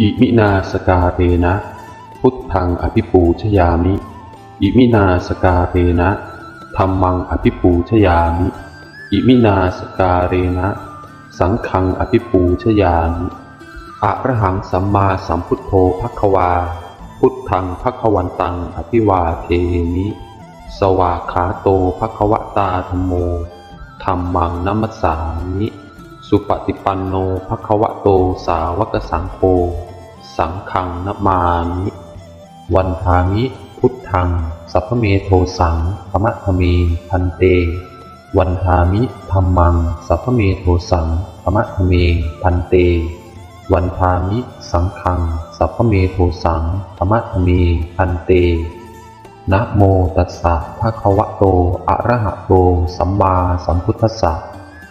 อิมินาสกาเรนะ พุทธังอภิปูชยามิ อิมินาสกาเรนะธรรมังอภิปูชยามิ อิมินาสกาเรนะ สังฆังอภิปูชยามิอะระหังสัมมาสัมพุทโธภควา พุทธังภควันตังอภิวาเทมิ สวาขาโตภควตาธโมธรรมังนัมสสามิ สุปฏิปันโนภควะโตสาวกสังโฆสังฆังนามามิวันทามิพุทธังสัพพเมโทสังธรรมะทเมพันเต วันทามิธรรมังสัพพเมโทสังธรรมะทเมพันเต วันทามิสังฆังสัพพเมโทสังธรรมะทเมพันเตนะโมตัสสะภะคะวะโตอะระหะโตสัมมาสัมพุทธัสสะ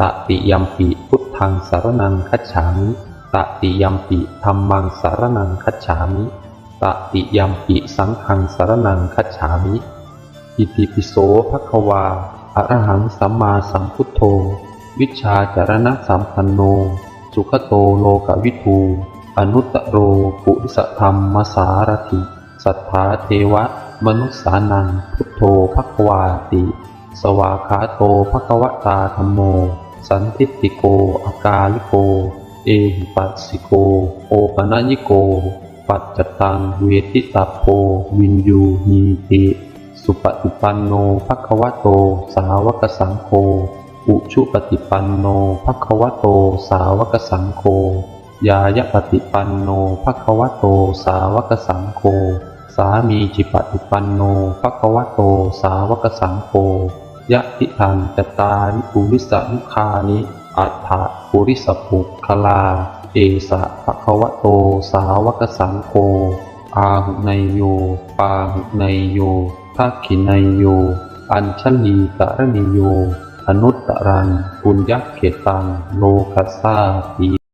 ตติยัมปิพุทธังสารณังคัจฉามิตติยัมปิธัมมังสารณังคัจฉามิตติยัมปิสังฆังสารณังคัจฉามิ อิติปิโสภะคะวาอะระหังสัมมาสัมพุทโธ วิชชาจารณะสัมปันโน สุขโตโลกวิทูอนุตตโรปุริสธรรมมสารถิสัทธาเทวะ มนุษสานังพุทโธภควาติ สวากขาโตภควตาธรรมโม สันทิฏฐิโก อากาลิโก เอหิปัสสิโก โอปะนญิโก ปัจจตัง เวทิตาโพวินยูหีติสุปฏิปันโนภควโต สาวกสังโฆ อุชุปฏิปันโนภควโต สาวกสังโฆ ยายะปฏิปันโนภควโต สาวกสังโฆ สามีจิปฏิปันโนภควโต สาวกสังโฆ ยะทิทังจตาริปุริสนุคานิอัฏฐปุริสปุคลา เอสะภควโตสาวกสังโฆอาหุไนยโย ปาหุไนยโยทักขิไนยโย อัญชลีกะระนิโย อนุตตรังปุญญเขตัง โลกัสสาติ